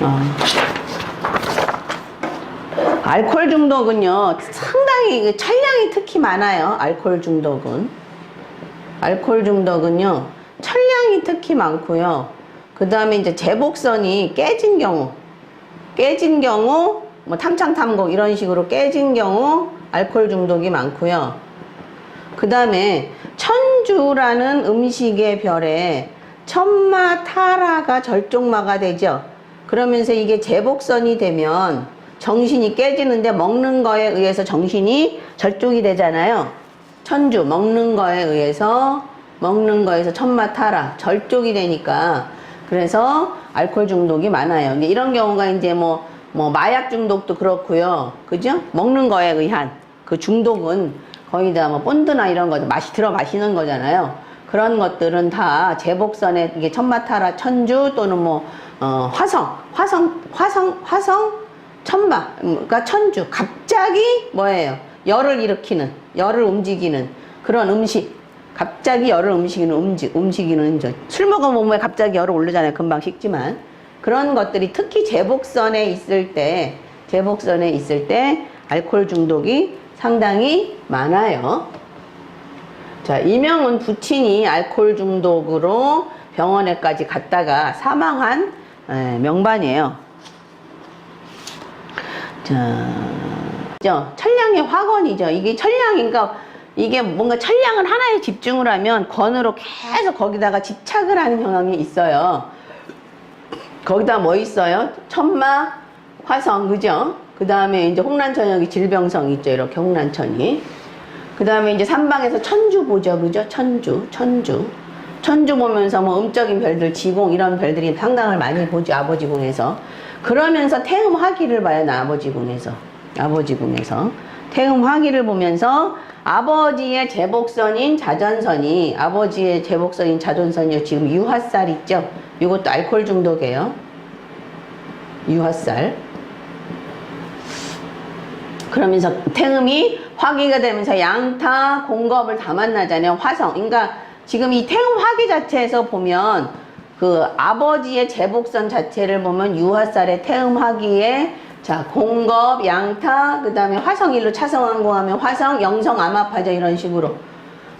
어. 알코올 중독은요, 상당히 그 철량이 특히 많아요. 알코올 중독은. 알코올 중독은요, 철량이 특히 많고요. 그 다음에 이제 제복선이 깨진 경우, 깨진 경우, 뭐 탐창탐곡 이런 식으로 깨진 경우 알코올 중독이 많고요. 그 다음에 천주라는 음식의 별에 천마 타라가 절종마가 되죠. 그러면서 이게 제복선이 되면 정신이 깨지는데 먹는 거에 의해서 정신이 절종이 되잖아요. 천주 먹는 거에 의해서 먹는 거에서 천마 타라 절종이 되니까 그래서 알코올 중독이 많아요. 근데 이런 경우가 이제 뭐, 뭐 마약 중독도 그렇고요. 그죠? 먹는 거에 의한 그 중독은 거의 다 뭐 본드나 이런 거 맛이 들어 마시는 거잖아요. 그런 것들은 다 제복선에 이게 천마타라 천주 또는 뭐 어, 화성, 화성, 화성, 화성, 천마, 음, 그러니까 천주. 갑자기 뭐예요? 열을 일으키는, 열을 움직이는 그런 음식. 갑자기 열을 움직이는 음식, 움직이는 저, 술 먹으면 몸에 갑자기 열을 오르잖아요. 금방 식지만. 그런 것들이 특히 제복선에 있을 때, 제복선에 있을 때 알코올 중독이 상당히 많아요. 자, 이명은 부친이 알코올 중독으로 병원에까지 갔다가 사망한 에, 명반이에요. 자, 저 철량의 화건이죠. 이게 철량인가 이게 뭔가 철량을 하나에 집중을 하면 건으로 계속 거기다가 집착을 하는 경향이 있어요. 거기다 뭐 있어요? 천마, 화성, 그죠? 그 다음에 이제 홍란천역이 질병성 있죠. 이렇게 홍란천이. 그 다음에 이제 삼방에서 천주 보죠. 그죠? 천주, 천주. 천주 보면서 뭐 음적인 별들, 지공 이런 별들이 상당을 많이 보죠. 아버지 궁에서. 그러면서 태음 화기를 봐요. 나 아버지 궁에서. 아버지 궁에서. 태음 화기를 보면서 아버지의 제복선인 자전선이 아버지의 제복선인 자전선이 지금 유화살 있죠. 이것도 알코올 중독이에요. 유화살. 그러면서 태음이 화기가 되면서 양타, 공겁을 다 만나잖아요. 화성. 그러니까 지금 이 태음 화기 자체에서 보면 그 아버지의 제복선 자체를 보면 유화살의 태음 화기에 자 공겁, 양타, 그 다음에 화성일로 차성항공하면 화성, 영성, 암압하죠 이런 식으로.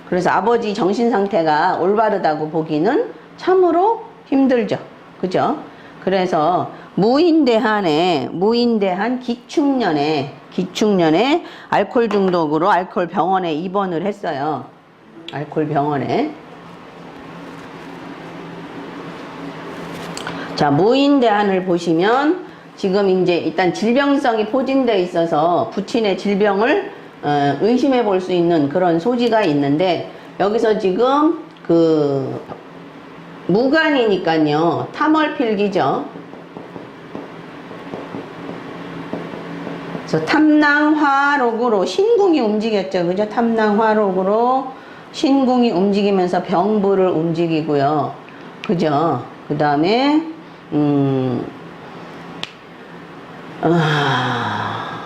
그래서 아버지 정신 상태가 올바르다고 보기는 참으로 힘들죠. 그죠? 그래서 무인대한에 무인대한 기축년에 기축년에 알코올 중독으로 알코올 병원에 입원을 했어요. 알코올 병원에. 자, 무인대한을 보시면 지금 이제 일단 질병성이 포진되어 있어서 부친의 질병을 어, 의심해 볼 수 있는 그런 소지가 있는데 여기서 지금 그 무관이니까요. 탐월필기죠. 그래서 탐낭화록으로 신궁이 움직였죠. 그죠? 탐낭화록으로 신궁이 움직이면서 병부를 움직이고요. 그죠? 그 다음에, 음, 아,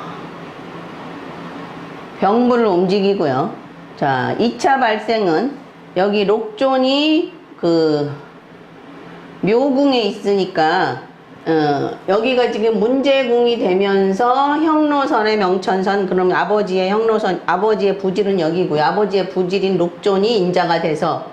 병부를 움직이고요. 자, 2차 발생은 여기 록존이 그 묘궁에 있으니까 어, 여기가 지금 문제궁이 되면서 형로선의 명천선 그럼 아버지의 형로선 아버지의 부질은 여기고요. 아버지의 부질인 록존이 인자가 돼서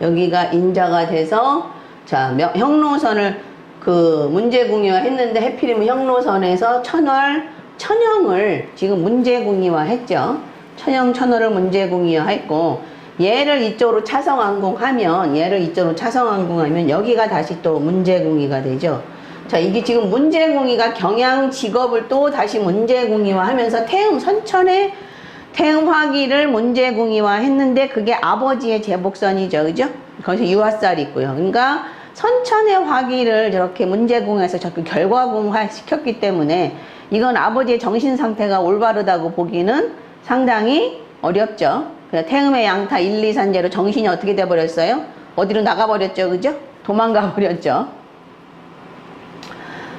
여기가 인자가 돼서 자 명- 형로선을 그 문제궁이화 했는데 해필이면 형로선에서 천월 천영을 지금 문제궁이화 했죠. 천영 천월을 문제궁이화 했고 얘를 이쪽으로 차성항공하면 얘를 이쪽으로 차성항공하면 여기가 다시 또 문제궁이가 되죠. 자 이게 지금 문제궁이가 경양 직업을 또 다시 문제궁이화 하면서 태음 선천의 태음 화기를 문제궁이화 했는데 그게 아버지의 제복선이죠. 그죠? 거기서 유화살이 있고요. 그러니까 선천의 화기를 저렇게 문제궁에서 자꾸 결과궁화 시켰기 때문에 이건 아버지의 정신 상태가 올바르다고 보기는 상당히 어렵죠. 그래서 태음의 양타 1, 2, 3제로 정신이 어떻게 돼버렸어요? 어디로 나가버렸죠. 그죠? 도망가 버렸죠.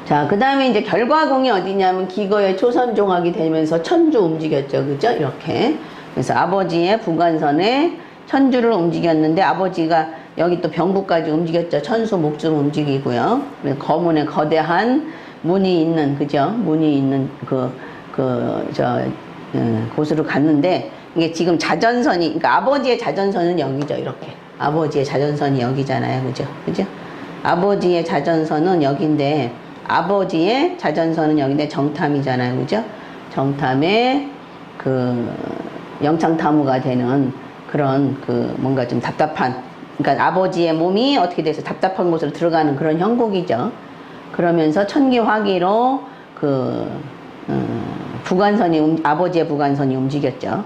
자, 그 다음에 이제 결과공이 어디냐면 기거의 초선종학이 되면서 천주 움직였죠. 그죠? 이렇게. 그래서 아버지의 부관선에 천주를 움직였는데 아버지가 여기 또 병부까지 움직였죠. 천수 목좀 움직이고요. 거문에 거대한 문이 있는 그죠? 문이 있는 그 그저 곳으로 갔는데 이게 지금 자전선이 그러니까 아버지의 자전선은 여기죠. 이렇게 아버지의 자전선이 여기잖아요. 그죠? 그죠? 아버지의 자전선은 여기인데 아버지의 자전선은 여기인데 정탐이잖아요. 그죠? 정탐에 그 영창 타무가 되는 그런 그 뭔가 좀 답답한 그러니까 아버지의 몸이 어떻게 돼서 답답한 곳으로 들어가는 그런 형국이죠. 그러면서 천기화기로 그 음, 부관선이 움- 아버지의 부관선이 움직였죠.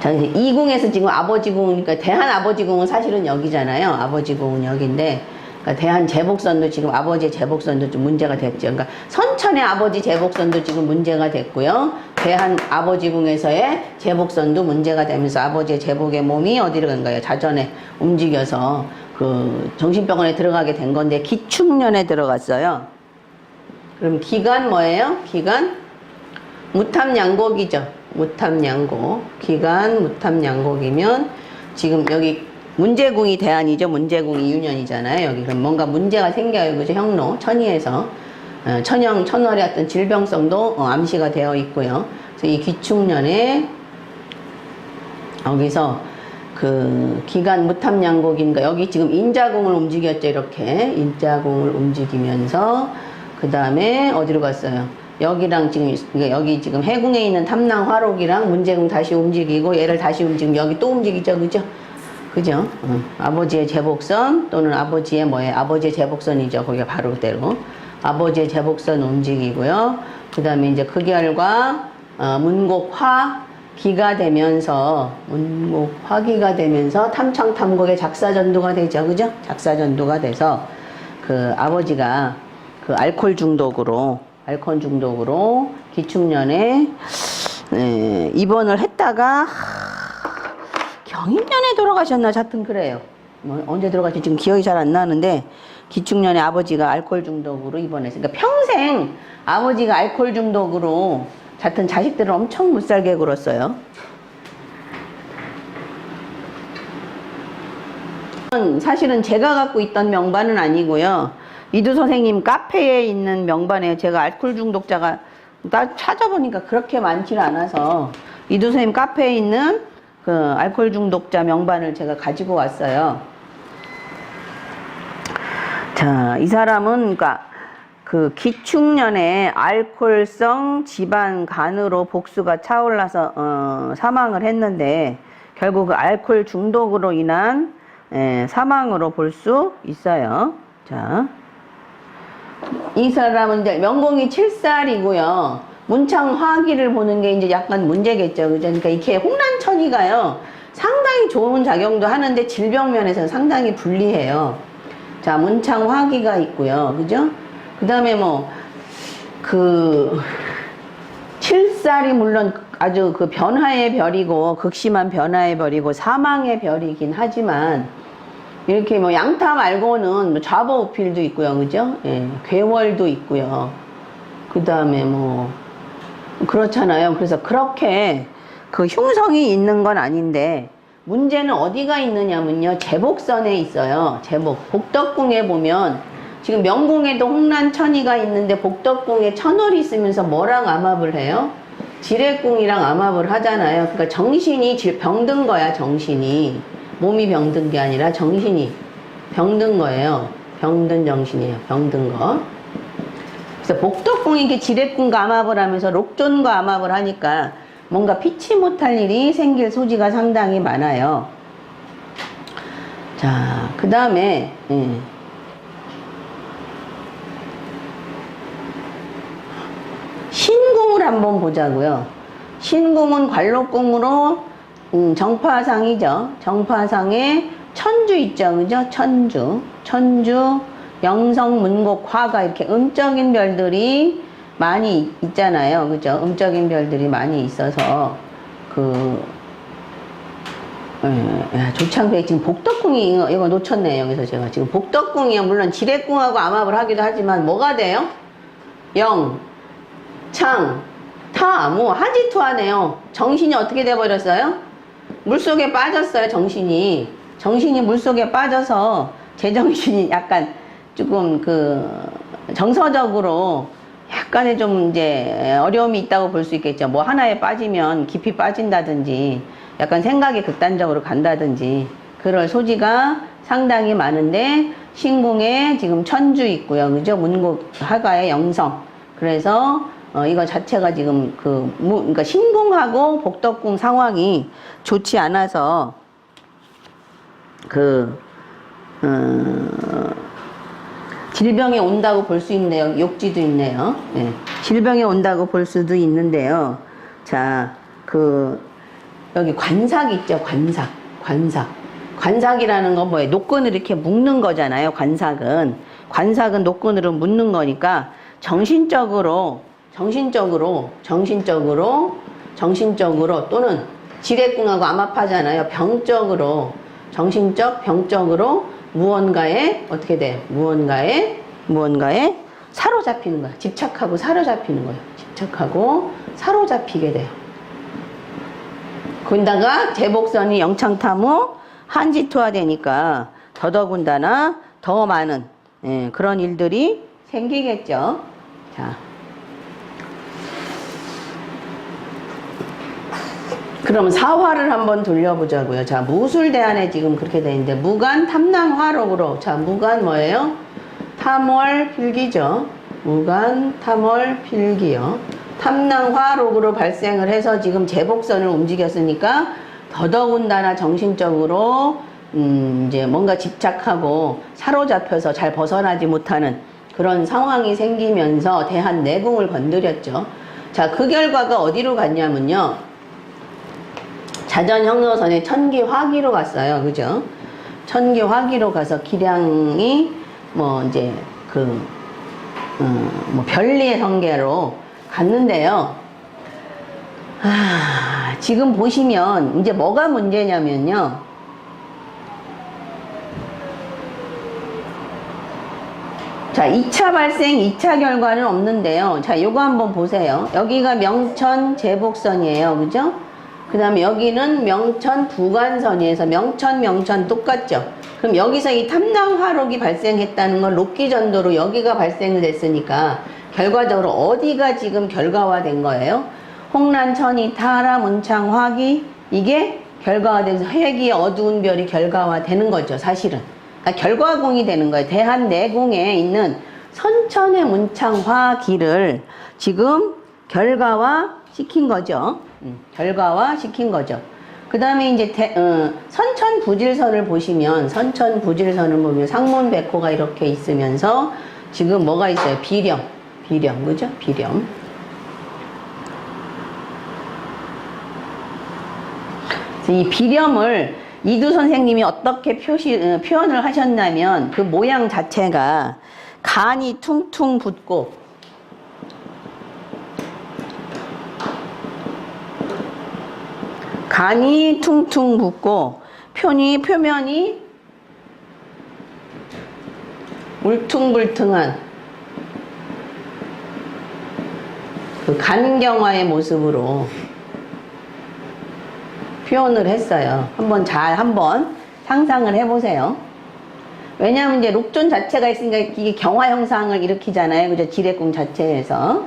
자, 이제 이 궁에서 지금 아버지 궁, 그러니까 대한 아버지 궁은 사실은 여기잖아요. 아버지 궁은 여기인데, 그러니까 대한 제복선도 지금 아버지의 제복선도 좀 문제가 됐죠. 그러니까 선천의 아버지 제복선도 지금 문제가 됐고요. 대한 아버지 궁에서의 제복선도 문제가 되면서 아버지의 제복의 몸이 어디로 간 거예요? 자전에 움직여서 그 정신병원에 들어가게 된 건데 기축년에 들어갔어요. 그럼 기간 뭐예요? 기간 무탐양곡이죠. 무탐양곡. 기간 무탐양곡이면 지금 여기 문제궁이 대안이죠. 문제궁이 유년이잖아요. 여기 그럼 뭔가 문제가 생겨요. 그죠? 형로, 천의에서. 어, 천형, 천월의 어떤 질병성도 어, 암시가 되어 있고요. 그래서 이 기축년에 여기서 그 기간 무탐양곡인가 여기 지금 인자궁을 움직였죠 이렇게 인자궁을 움직이면서 그 다음에 어디로 갔어요 여기랑 지금 그러니까 여기 지금 해궁에 있는 탐낭 화록이랑 문제궁 다시 움직이고 얘를 다시 움직이면 여기 또 움직이죠 그죠 그죠? 어, 아버지의 제복선 또는 아버지의 뭐예요 아버지의 제복선이죠. 거기가 바로 그대로. 아버지의 제복선 움직이고요. 그 다음에 이제 그 결과 어, 문곡화 기가 되면서 문목 화기가 되면서 탐청 탐곡의 작사전도가 되죠. 그죠? 작사전도가 돼서 그 아버지가 그 알코올 중독으로 알코올 중독으로 기축년에 에, 입원을 했다가 하, 경인년에 돌아가셨나 하여튼 그래요 뭐 언제 돌아가셨지 지금 기억이 잘 안 나는데 기축년에 아버지가 알코올 중독으로 입원했어요 그러니까 평생 아버지가 알코올 중독으로 하여튼 자식들을 엄청 못 살게 굴었어요. 사실은 제가 갖고 있던 명반은 아니고요. 이두 선생님 카페에 있는 명반에 제가 알코올 중독자가 나 찾아보니까 그렇게 많지는 않아서 이두 선생님 카페에 있는 그 알코올 중독자 명반을 제가 가지고 왔어요. 자, 이 사람은 그러니까 그 기축년에 알코올성 지방 간으로 복수가 차올라서 어, 사망을 했는데 결국 그 알코올 중독으로 인한 에, 사망으로 볼 수 있어요. 자, 이 사람은 이제 명공이 7살이고요. 문창 화기를 보는 게 이제 약간 문제겠죠. 그죠? 그러니까 이렇게 홍란천이가요. 상당히 좋은 작용도 하는데 질병 면에서는 상당히 불리해요. 자, 문창 화기가 있고요. 그죠? 그 다음에 뭐, 그, 칠살이 물론 아주 그 변화의 별이고, 극심한 변화의 별이고, 사망의 별이긴 하지만, 이렇게 뭐 양타 말고는 뭐 좌보우필도 있고요. 그죠? 예, 괴월도 있고요. 그 다음에 뭐, 그렇잖아요. 그래서 그렇게 그 흉성이 있는 건 아닌데, 문제는 어디가 있느냐면요. 제복선에 있어요. 제복. 복덕궁에 보면 지금 명궁에도 홍란천이가 있는데 복덕궁에 천월이 있으면서 뭐랑 암합을 해요? 지뢰궁이랑 암합을 하잖아요. 그러니까 정신이 질- 병든 거야, 정신이. 몸이 병든 게 아니라 정신이 병든 거예요. 병든 정신이에요. 병든 거. 그래서 이렇게 지뢰궁과 암합을 하면서 록존과 암합을 하니까 뭔가 피치 못할 일이 생길 소지가 상당히 많아요. 자, 그 다음에, 예. 신궁을 한번 보자고요. 신궁은 관록궁으로 음, 정파상이죠. 정파상에 천주 있죠. 그죠? 천주. 천주, 영성, 문곡, 화가 이렇게 음적인 별들이 많이 있잖아요. 그죠? 음적인 별들이 많이 있어서 그 예, 야, 조창배 지금 복덕궁이 이거, 놓쳤네요. 여기서 제가 지금 복덕궁이요. 물론 지뢰궁하고 암합을 하기도 하지만 뭐가 돼요? 영, 창, 타, 뭐 하지투하네요. 정신이 어떻게 돼버렸어요? 물속에 빠졌어요, 정신이. 정신이 물속에 빠져서 제정신이 약간 조금 그 정서적으로 약간의 좀 이제 어려움이 있다고 볼 수 있겠죠. 뭐 하나에 빠지면 깊이 빠진다든지 약간 생각이 극단적으로 간다든지 그럴 소지가 상당히 많은데 신궁에 지금 천주 있고요. 그죠? 문곡 하가의 영성. 그래서 어, 이거 자체가 지금 그, 무, 그러니까 신궁하고 복덕궁 상황이 좋지 않아서 그, 어, 질병에 온다고 볼 수 있네요. 욕지도 있네요. 예. 질병에 온다고 볼 수도 있는데요. 자, 그, 여기 관삭 있죠? 관삭. 관삭. 관삭이라는 건 뭐예요? 노끈을 이렇게 묶는 거잖아요. 관삭은. 관삭은 노끈으로 묶는 거니까 정신적으로, 정신적으로, 정신적으로, 정신적으로 또는 지뢰궁하고 암압하잖아요. 병적으로, 정신적, 병적으로 무언가에 어떻게 돼? 무언가에 무언가에 사로잡히는 거야. 집착하고 사로잡히는 거예요. 집착하고 사로잡히게 돼요. 거기다가 제복선이 영창탐후 한지투하 되니까 더더군다나 더 많은 예, 그런 일들이 생기겠죠. 자. 그럼 사화를 한번 돌려보자고요. 자, 무술대 안에 지금 그렇게 돼 있는데, 무간 탐낭화록으로. 자, 무간 뭐예요? 탐월 필기죠. 무간 탐월 필기요. 탐낭화록으로 발생을 해서 지금 제복선을 움직였으니까 더더군다나 정신적으로 음, 이제 뭔가 집착하고 사로잡혀서 잘 벗어나지 못하는 그런 상황이 생기면서 대한 내궁을 건드렸죠. 자, 그 결과가 어디로 갔냐면요. 자전 형로선에 천기 화기로 갔어요. 그죠? 천기 화기로 가서 기량이 뭐 이제 그, 음, 뭐 별리의 성계로 갔는데요. 아, 지금 보시면 이제 뭐가 문제냐면요. 자, 2차 발생, 2차 결과는 없는데요. 자, 요거 한번 보세요. 여기가 명천 제복선이에요. 그죠? 그 다음에 여기는 명천 부관선이에서 명천, 명천 똑같죠? 그럼 여기서 이 탐낭화록이 발생했다는 건 록기 전도로 여기가 발생을 됐으니까 결과적으로 어디가 지금 결과화된 거예요? 홍란, 천이, 타라, 문창, 화기 이게 결과화돼서 회기의 어두운 별이 결과화되는 거죠, 사실은. 그러니까 결과공이 되는 거예요. 대한내공에 있는 선천의 문창, 화기를 지금 결과화 시킨 거죠. 음, 결과화 시킨 거죠. 그 다음에 이제 대, 어, 선천 부질선을 보시면 선천 부질선을 보면 상문 백호가 이렇게 있으면서 지금 뭐가 있어요? 비령, 비령, 그죠? 비령. 이 비령을 이두 선생님이 어떻게 표시, 어, 표현을 하셨냐면 그 모양 자체가 간이 퉁퉁 붓고 간이 퉁퉁 붓고 표니 표면이 울퉁불퉁한 그 간경화의 모습으로 표현을 했어요. 한번 잘 한번 상상을 해보세요. 왜냐하면 이제 록존 자체가 있으니까 이게 경화 형상을 일으키잖아요. 그죠? 지뢰궁 자체에서.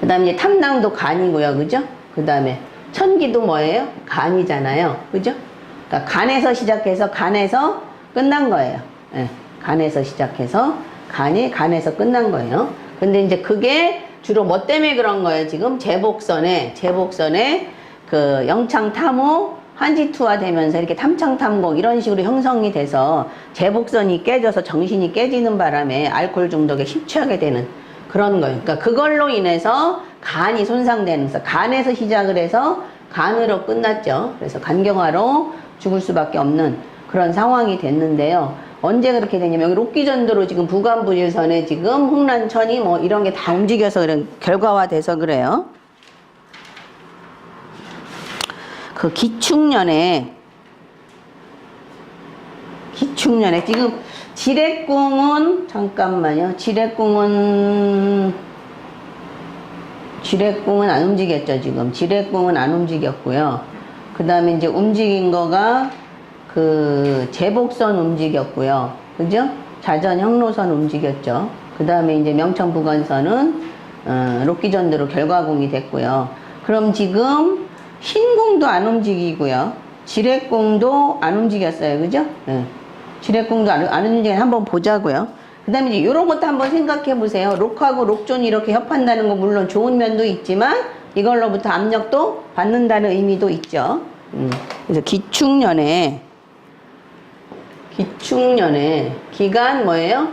그 다음에 탐낭도 간이고요. 그죠? 그 다음에 천기도 뭐예요? 간이잖아요. 그죠? 그러니까 간에서 시작해서 간에서 끝난 거예요. 예, 간에서 시작해서 간이 간에서 끝난 거예요. 근데 이제 그게 주로 뭐 때문에 그런 거예요? 지금 제복선에, 제복선에 그 영창탐후 한지투화 되면서 이렇게 탐창탐곡 이런 식으로 형성이 돼서 제복선이 깨져서 정신이 깨지는 바람에 알코올 중독에 심취하게 되는 그런 거예요. 그러니까 그걸로 인해서 간이 손상되는 거 간에서 시작을 해서 간으로 끝났죠. 그래서 간경화로 죽을 수밖에 없는 그런 상황이 됐는데요. 언제 그렇게 되냐면 여기 록기전도로 지금 부관부질선에 지금 홍란천이 뭐 이런 게 다 움직여서 그런 결과화 돼서 그래요. 그 기축년에 기축년에 지금 지뢰궁은 잠깐만요. 지뢰궁은 지뢰궁은 안 움직였죠, 지금. 지뢰궁은 안 움직였고요. 그 다음에 이제 움직인 거가 그 제복선 움직였고요. 그죠? 자전 형로선 움직였죠. 그 다음에 이제 명천부관선은 어, 록기전대로 결과궁이 됐고요. 그럼 지금 흰궁도 안 움직이고요. 지뢰궁도 안 움직였어요. 그죠? 예. 지뢰궁도 안, 안 움직이는 한번 보자고요. 그 다음에 이런 것도 한번 생각해 보세요. 록하고 록존이 이렇게 협한다는 거 물론 좋은 면도 있지만 이걸로부터 압력도 받는다는 의미도 있죠. 음. 그래서 기축년에 기축년에 기간 뭐예요?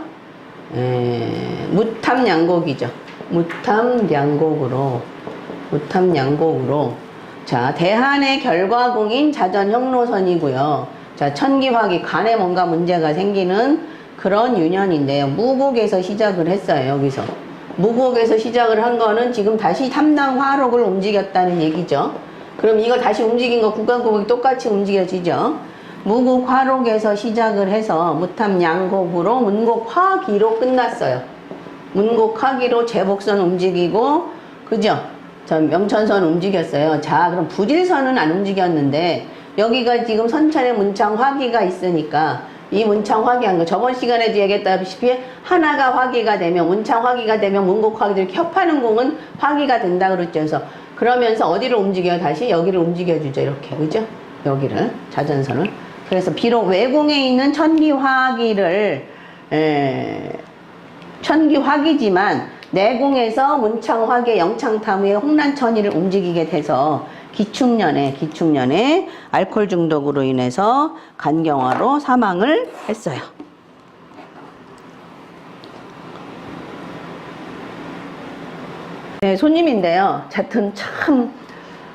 에, 무탐양곡이죠. 무탐양곡으로 무탐양곡으로 자 대한의 결과공인 자전 형로선이고요. 자 천기화기 간에 뭔가 문제가 생기는 그런 유년인데요. 무곡에서 시작을 했어요. 여기서 무곡에서 시작을 한 거는 지금 다시 탐낭 화록을 움직였다는 얘기죠. 그럼 이거 다시 움직인 거 국간고목이 똑같이 움직여지죠. 무국 화록에서 시작을 해서 무탐 양곡으로 문곡 화기로 끝났어요. 문곡 화기로 제복선 움직이고 그죠? 저 명천선 움직였어요. 자, 그럼 부질선은 안 움직였는데 여기가 지금 선천에 문창 화기가 있으니까 이 문창 화기한 거 저번 시간에도 얘기했다시피 하나가 화기가 되면 문창 화기가 되면 문곡 이렇게 협하는 공은 화기가 된다 그랬죠. 그래서 그러면서 어디를 움직여요? 다시 여기를 움직여 주죠. 이렇게 그죠? 여기를 자전선을. 그래서 비록 외궁에 있는 천기 화기를 에, 천기 화기지만 내궁에서 문창화계 영창 탐의 홍란천이를 움직이게 돼서 기축년에 기축년에 알코올 중독으로 인해서 간경화로 사망을 했어요. 네, 손님인데요. 하여튼 참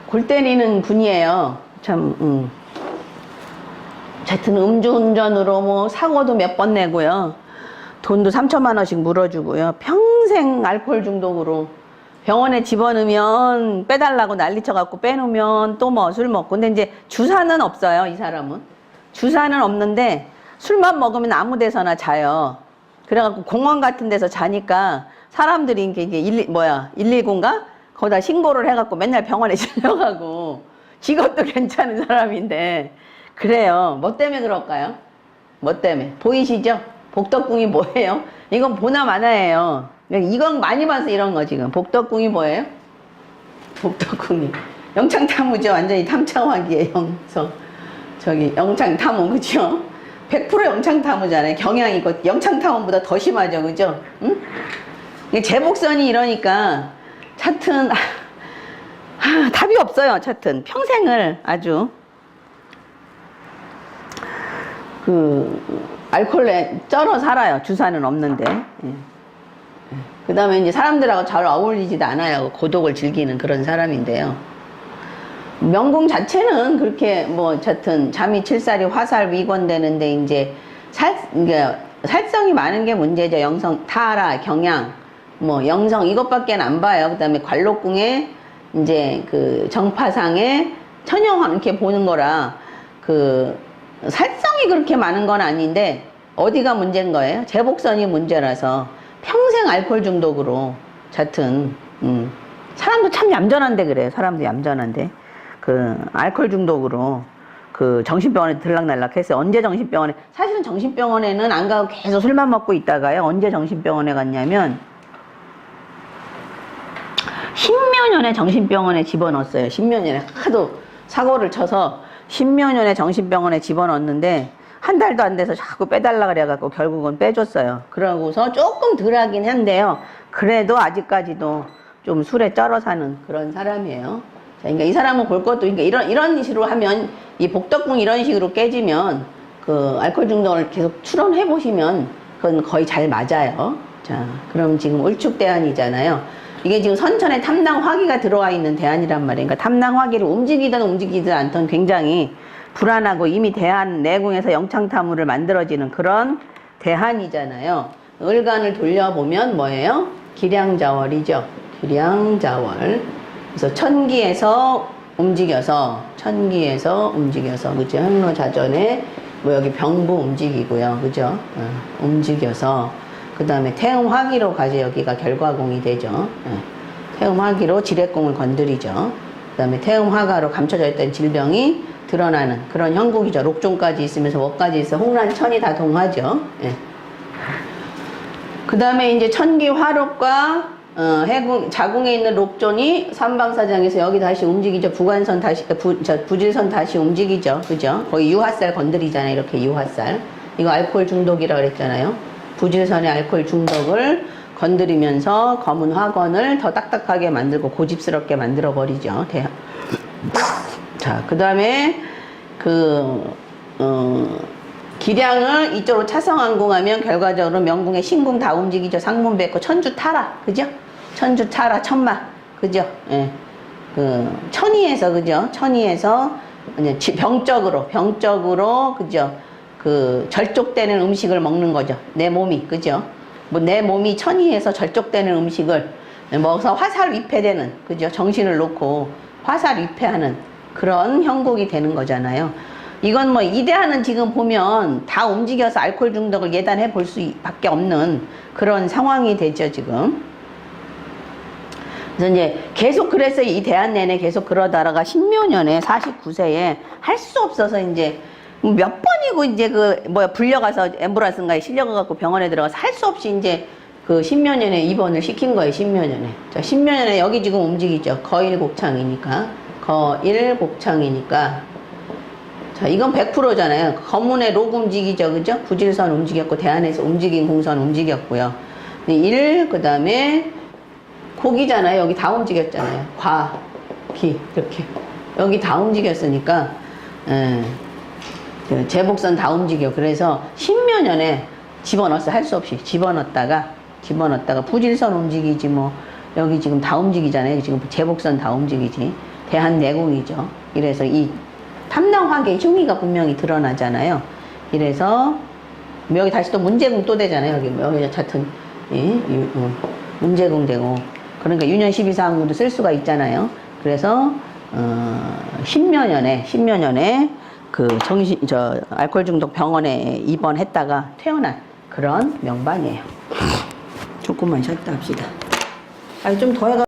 골 때리는 분이에요. 참, 음. 하여튼 음주운전으로 뭐 사고도 몇 번 내고요. 돈도 3천만 원씩 물어주고요. 평생 알코올 중독으로 병원에 집어넣으면 빼달라고 난리쳐갖고 빼놓으면 또 뭐 술 먹고. 근데 이제 주사는 없어요, 이 사람은. 주사는 없는데 술만 먹으면 아무 데서나 자요. 그래갖고 공원 같은 데서 자니까 사람들이 이게 1, 뭐야, 119인가? 거기다 신고를 해갖고 맨날 병원에 실려가고 직업도 괜찮은 사람인데 그래요. 뭐 때문에 그럴까요? 뭐 때문에? 보이시죠? 복덕궁이 뭐예요? 이건 보나 마나예요. 이건 많이 봐서 이런 거 지금. 복덕궁이 뭐예요? 복덕궁이. 영창탐우죠. 완전히 탐창화기에 영서. 저기 영창탐우 그죠? 100% 영창탐우잖아요. 경향이 있고 영창탐우보다 더 심하죠. 그죠? 응? 이게 제복선이 이러니까 차튼 아, 답이 없어요. 차튼 평생을 아주 그 알코올에 쩔어 살아요. 주사는 없는데. 예. 그 다음에 이제 사람들하고 잘 어울리지도 않아요. 고독을 즐기는 그런 사람인데요. 명궁 자체는 그렇게 뭐 어쨌든 잠이 칠살이 화살 위권되는데 이제 살 그러니까 살성이 많은 게 문제죠. 영성 타라 경양 뭐 영성 이것밖에 안 봐요. 그 다음에 관록궁에 이제 그 정파상에 천영함 이렇게 보는 거라 그 살성이 그렇게 많은 건 아닌데 어디가 문제인 거예요? 제복선이 문제라서 평생 알코올 중독으로 하여튼 음, 사람도 참 얌전한데 그래요. 사람도 얌전한데 그 알코올 중독으로 그 정신병원에 들락날락 했어요. 언제 정신병원에 사실은 정신병원에는 안 가고 계속 술만 먹고 있다가요. 언제 정신병원에 갔냐면 십몇 년에 정신병원에 집어넣었어요. 십몇 년에 하도 사고를 쳐서 십몇 년에 정신병원에 집어넣었는데 한 달도 안 돼서 자꾸 빼달라 그래갖고 결국은 빼줬어요. 그러고서 조금 덜 하긴 한데요. 그래도 아직까지도 좀 술에 쩔어 사는 그런 사람이에요. 자, 그러니까 이 사람은 볼 것도 그러니까 이런 이런 식으로 하면 이 복덕궁 이런 식으로 깨지면 그 알코올 중독을 계속 추론해 보시면 그건 거의 잘 맞아요. 자, 그럼 지금 울축 대안이잖아요. 이게 지금 선천에 탐낭 화기가 들어와 있는 대안이란 말이에요. 그러니까 탐낭 화기를 움직이든 움직이든 않던 굉장히 불안하고 이미 대한 내궁에서 영창타무를 만들어지는 그런 대한이잖아요. 을간을 돌려보면 뭐예요? 기량자월이죠. 기량자월. 그래서 천기에서 움직여서 천기에서 움직여서 그죠? 항로자전에 뭐 여기 병부 움직이고요. 그죠? 어, 움직여서 그 다음에 태음화기로 가지 여기가 결과공이 되죠. 예. 태음화기로 지뢰공을 건드리죠. 그 다음에 태음화가로 감춰져 있던 질병이 드러나는 그런 형국이죠. 록종까지 있으면서 워까지 있어 홍란 천이 다 동하죠. 예. 그 다음에 이제 천기 화록과 어, 해궁, 자궁에 있는 록존이 삼방사장에서 여기 다시 움직이죠. 부관선 다시, 부, 저, 부질선 다시 움직이죠. 그죠? 거기 유화살 건드리잖아요. 이렇게 유화살. 이거 알코올 중독이라 그랬잖아요. 부질선의 알코올 중독을 건드리면서 검은 화건을 더 딱딱하게 만들고 고집스럽게 만들어 버리죠. 대- 자, 그 다음에 그, 어, 기량을 이쪽으로 차성항공하면 결과적으로 명궁의 신궁 다 움직이죠. 상문 뱉고 천주 타라. 그죠? 천주 타라. 천마. 그죠? 예. 그, 천의에서, 그죠? 지- 병적으로, 병적으로, 그죠? 그, 절족되는 음식을 먹는 거죠. 내 몸이, 그죠? 뭐 내 몸이 천의에서 절족되는 음식을 먹어서 화살 위패되는, 그죠? 정신을 놓고 화살 위패하는 그런 형국이 되는 거잖아요. 이건 뭐 이대하는 지금 보면 다 움직여서 알코올 중독을 예단해 볼 수밖에 없는 그런 상황이 되죠 지금. 그래서 이제 계속 그랬어요 이 대한 내내 계속 그러다가 신묘년에 49세에 할 수 없어서 이제 몇 번이고 이제 그 뭐야 불려가서 엠브라스인가에 실려가갖고 병원에 들어가서 할 수 없이 이제 그 신묘년에 입원을 시킨 거예요 신묘년에. 자 신묘년에 여기 지금 움직이죠 거일 곡창이니까 거일곡창이니까 자, 이건 100%잖아요. 검문의 록 움직이죠. 그죠? 부질선 움직였고, 대안에서 움직인 공선 움직였고요. 1, 그 다음에 고기잖아요. 여기 다 움직였잖아요. 과, 기, 이렇게. 여기 다 움직였으니까, 예, 그 제복선 다 움직여. 그래서 신묘년에 집어넣었어. 할 수 없이. 집어넣었다가, 집어넣었다가 부질선 움직이지 뭐. 여기 지금 다 움직이잖아요. 지금 제복선 다 움직이지. 대한내공이죠. 이래서 이 탐낭화계 흉의가 분명히 드러나잖아요. 이래서 여기 다시 또 문제궁 또 되잖아요. 여기 여기 하여튼 예, 유- 어, 문제궁 되고 그러니까 유년 12사항도 쓸 수가 있잖아요. 그래서 어, 신묘년에 신묘년에 그 정신 저 알코올 중독 병원에 입원했다가 퇴원한 그런 명반이에요. 조금만 쉬었다 합시다. 아니 좀 더 해가.